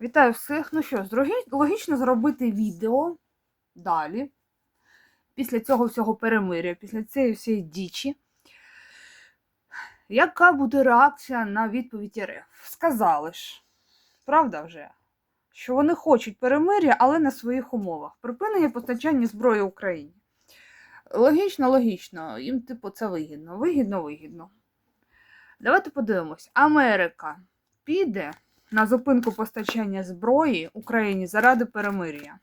Вітаю всіх. Ну що логічно зробити відео далі. Після цього всього перемиря, після цієї всієї дічі. Яка буде реакція на відповідь РФ? Сказали ж, правда вже, що вони хочуть перемиря, але на своїх умовах. Припинення постачання зброї Україні. Логічно, логічно. Їм, типу, це вигідно. Вигідно, вигідно. Давайте подивимось. Америка піде на зупинку постачання зброї Україні заради перемир'я.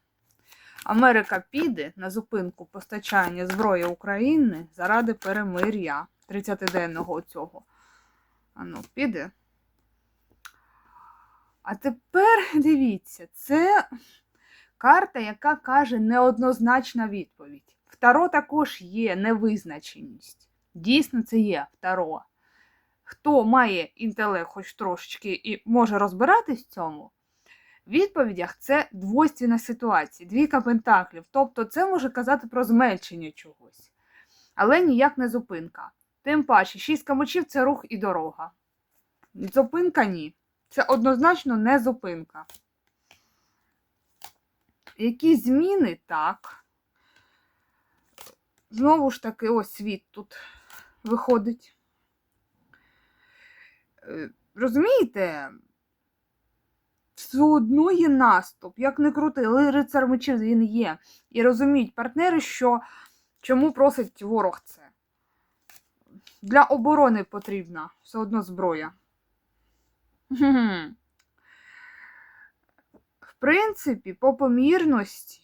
Америка піде на зупинку постачання зброї України заради перемир'я 30-денного цього. Ану, піде. А тепер дивіться, це карта, яка каже неоднозначна відповідь. В Таро також є невизначеність. Дійсно, це є в Таро хто має інтелект хоч трошечки і може розбиратись в цьому, в відповідях це двойственна ситуація, двійка пентаклів. Тобто це може казати про зменшення чогось, але ніяк не зупинка. Тим паче, шістка мечів це рух і дорога. Зупинка ні. Це однозначно не зупинка. Які зміни так. Знову ж таки, ось світ тут виходить. Е, Розумієте? Все одно є наступ, як не крути, але рицар мечів він є. І розуміють партнери, що чому просить ворог це. Для оборони потрібна все одно зброя. В принципі, по помірності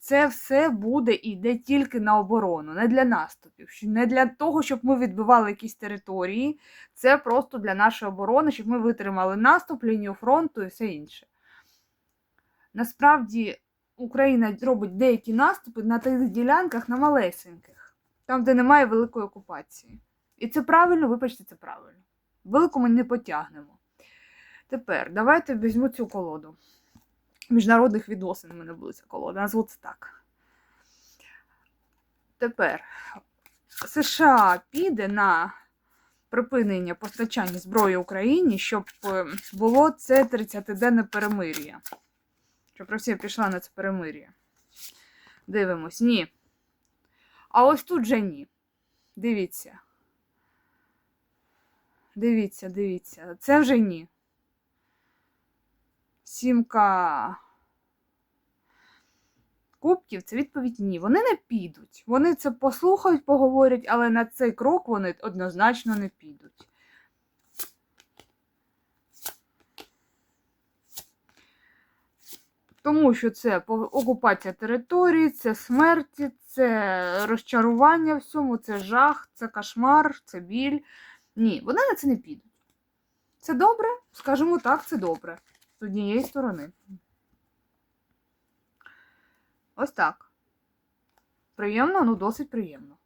це все буде і йде тільки на оборону, не для наступів, не для того, щоб ми відбивали якісь території. Це просто для нашої оборони, щоб ми витримали наступ, лінію фронту і все інше. Насправді Україна робить деякі наступи на тих ділянках на малесеньких, там, де немає великої окупації. І це правильно, вибачте, це правильно. Велику ми не потягнемо. Тепер давайте візьму цю колоду. Міжнародних відносин в мене буде ця колода, назву це так. Тепер США піде на припинення постачання зброї Україні, щоб е, було це 30-денне перемир'я. Щоб Росія пішла на це перемир'я. Дивимось, ні. А ось тут же ні. Дивіться. Дивіться, дивіться. Це вже ні. Сімка. Кубків це відповідь ні. Вони не підуть. Вони це послухають, поговорять, але на цей крок вони однозначно не підуть. Тому що це окупація території, це смерті, це розчарування всьому, це жах, це кошмар, це біль. Ні, вони на це не підуть. Це добре, скажімо так, це добре. З однієї сторони. Ось так. Приємно, ну досить приємно.